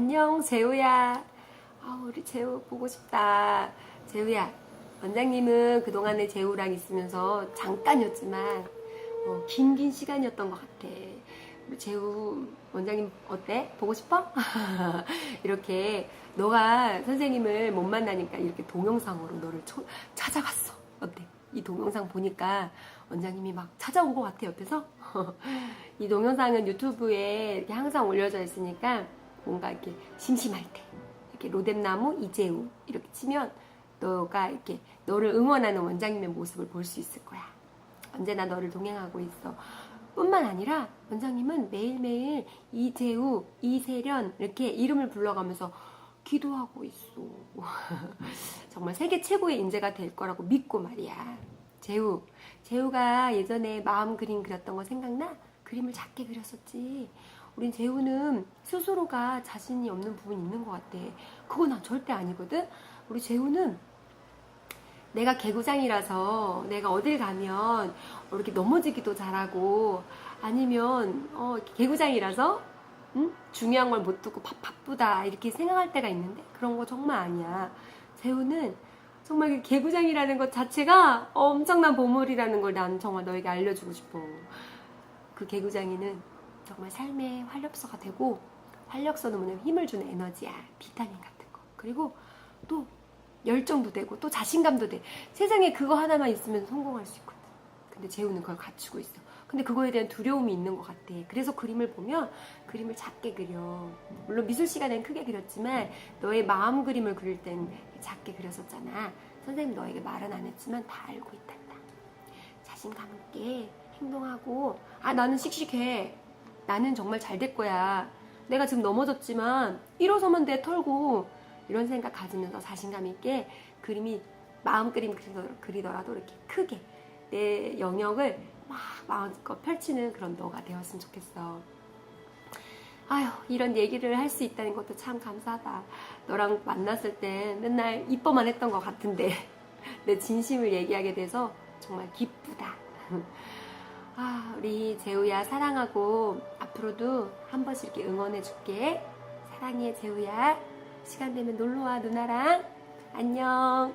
안녕, 재우야. 아, 우리 재우 보고 싶다. 재우야, 원장님은 그동안에 재우랑 있으면서 잠깐이었지만, 어, 긴긴 시간이었던 것 같아. 우리 재우 원장님 어때? 보고 싶어? 이렇게 너가 선생님을 못 만나니까 이렇게 동영상으로 너를 초- 찾아갔어. 어때? 이 동영상 보니까 원장님이 막 찾아온 것 같아 옆에서. 이 동영상은 유튜브에 이렇게 항상 올려져 있으니까 뭔가 이렇게 심심할 때 이렇게 로뎀나무 이재우 이렇게 치면 너가 이렇게 너를 응원하는 원장님의 모습을 볼 수 있을 거야. 언제나 너를 동행하고 있어. 뿐만 아니라 원장님은 매일매일 이재우, 이세련 이렇게 이름을 불러가면서 기도하고 있어. 정말 세계 최고의 인재가 될 거라고 믿고 말이야. 재우, 재우가 예전에 마음 그림 그렸던 거 생각나? 그림을 작게 그렸었지. 우린 재우는 스스로가 자신이 없는 부분이 있는 것 같아. 그건 난 절대 아니거든. 우리 재우는 내가 개구장이라서 내가 어딜 가면 이렇게 넘어지기도 잘하고 아니면 어, 개구장이라서 응? 중요한 걸 못 듣고 바, 바쁘다 이렇게 생각할 때가 있는데 그런 거 정말 아니야. 재우는 정말 그 개구장이라는 것 자체가 엄청난 보물이라는 걸 난 정말 너에게 알려주고 싶어. 그 개구장이는 정말 삶의 활력소가 되고 활력소는 뭐냐면 힘을 주는 에너지야. 비타민 같은 거. 그리고 또 열정도 되고 또 자신감도 돼. 세상에 그거 하나만 있으면 성공할 수 있거든. 근데 재우는 그걸 갖추고 있어. 근데 그거에 대한 두려움이 있는 것 같아. 그래서 그림을 보면 그림을 작게 그려. 물론 미술 시간엔 크게 그렸지만 너의 마음 그림을 그릴 땐 작게 그렸었잖아. 선생님 너에게 말은 안 했지만 다 알고 있단다. 자신감 있게 행동하고 아 나는 씩씩해. 나는 정말 잘 될 거야. 내가 지금 넘어졌지만 일어서면 돼 털고 이런 생각 가지면서 자신감 있게 그림이 마음 그림 그리더- 그리더라도 이렇게 크게 내 영역을 막 마음껏 펼치는 그런 너가 되었으면 좋겠어. 아휴 이런 얘기를 할 수 있다는 것도 참 감사하다. 너랑 만났을 때 맨날 이뻐만 했던 것 같은데 내 진심을 얘기하게 돼서 정말 기쁘다. 아 우리 재우야 사랑하고 앞으로도 한 번씩 이렇게 응원해 줄게. 사랑해 재우야. 시간 되면 놀러와 누나랑 안녕.